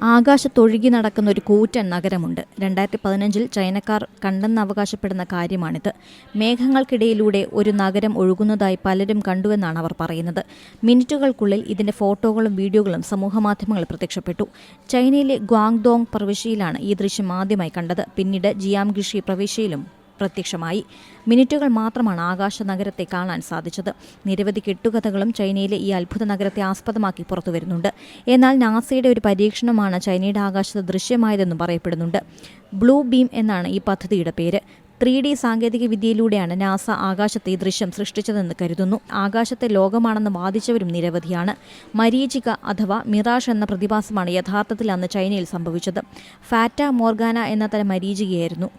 ആകാശത്തൊഴുകി നടക്കുന്ന ഒരു കൂറ്റൻ നഗരമുണ്ട്. രണ്ടായിരത്തി പതിനഞ്ചിൽ ചൈനക്കാർ കണ്ടെന്ന് അവകാശപ്പെടുന്ന കാര്യമാണിത്. മേഘങ്ങൾക്കിടയിലൂടെ ഒരു നഗരം ഒഴുകുന്നതായി പലരും കണ്ടുവെന്നാണ് അവർ പറയുന്നത്. മിനിറ്റുകൾക്കുള്ളിൽ ഇതിന്റെ ഫോട്ടോകളും വീഡിയോകളും സമൂഹമാധ്യമങ്ങളിൽ പ്രത്യക്ഷപ്പെട്ടു. ചൈനയിലെ ഗ്വാങ്ദോങ് പ്രവിശ്യയിലാണ് ഈ ദൃശ്യം ആദ്യമായി കണ്ടത്. പിന്നീട് ജിയാംഗിഷി പ്രവിശ്യയിലും പ്രത്യക്ഷമായി. മിനിറ്റുകൾ മാത്രമാണ് ആകാശ നഗരത്തെ കാണാൻ സാധിച്ചത്. നിരവധി കെട്ടുകഥകളും ചൈനയിലെ ഈ അത്ഭുത നഗരത്തെ ആസ്പദമാക്കി പുറത്തുവരുന്നുണ്ട്. എന്നാൽ നാസയുടെ ഒരു പരീക്ഷണമാണ് ചൈനയുടെ ആകാശത്ത് ദൃശ്യമായതെന്നും പറയപ്പെടുന്നുണ്ട്. ബ്ലൂ ബീം എന്നാണ് ഈ പദ്ധതിയുടെ പേര്. ത്രീ ഡി സാങ്കേതിക വിദ്യയിലൂടെയാണ് നാസ ആകാശത്തെ ഈ ദൃശ്യം സൃഷ്ടിച്ചതെന്ന് കരുതുന്നു. ആകാശത്തെ ലോകമാണെന്ന് വാദിച്ചവരും നിരവധിയാണ്. മരീചിക അഥവാ മിറാഷ് എന്ന പ്രതിഭാസമാണ് യഥാർത്ഥത്തിൽ അന്ന് ചൈനയിൽ സംഭവിച്ചത്. ഫാറ്റ മോർഗാന എന്ന തരം മരീചികയായിരുന്നു.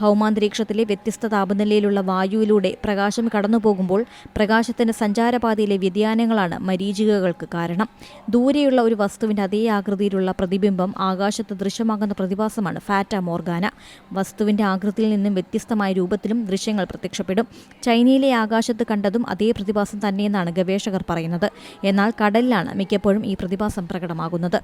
ഭൗമാന്തരീക്ഷത്തിലെ വ്യത്യസ്ത താപനിലയിലുള്ള വായുവിലൂടെ പ്രകാശം കടന്നുപോകുമ്പോൾ പ്രകാശത്തിന്റെ സഞ്ചാരപാതയിലെ വ്യതിയാനങ്ങളാണ് മരീചികകൾക്ക് കാരണം. ദൂരെയുള്ള ഒരു വസ്തുവിന്റെ അതേ ആകൃതിയിലുള്ള പ്രതിബിംബം ആകാശത്ത് ദൃശ്യമാകുന്ന പ്രതിഭാസമാണ് ഫാറ്റ മോർഗാന. വസ്തുവിന്റെ ആകൃതിയിൽ നിന്നും വ്യത്യസ്തമായ രൂപത്തിലും ദൃശ്യങ്ങൾ പ്രത്യക്ഷപ്പെടും. ചൈനയിലെ ആകാശത്ത് കണ്ടതും അതേ പ്രതിഭാസം തന്നെയെന്നാണ് ഗവേഷകർ പറയുന്നത്. എന്നാൽ കടലിലാണ് മിക്കപ്പോഴും ഈ പ്രതിഭാസം പ്രകടമാകുന്നത്.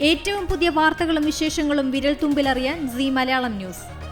ഏറ്റവും പുതിയ വാർത്തകളും വിശേഷങ്ങളും വിരൽ തുമ്പിലറിയാൻ സി മലയാളം ന്യൂസ്.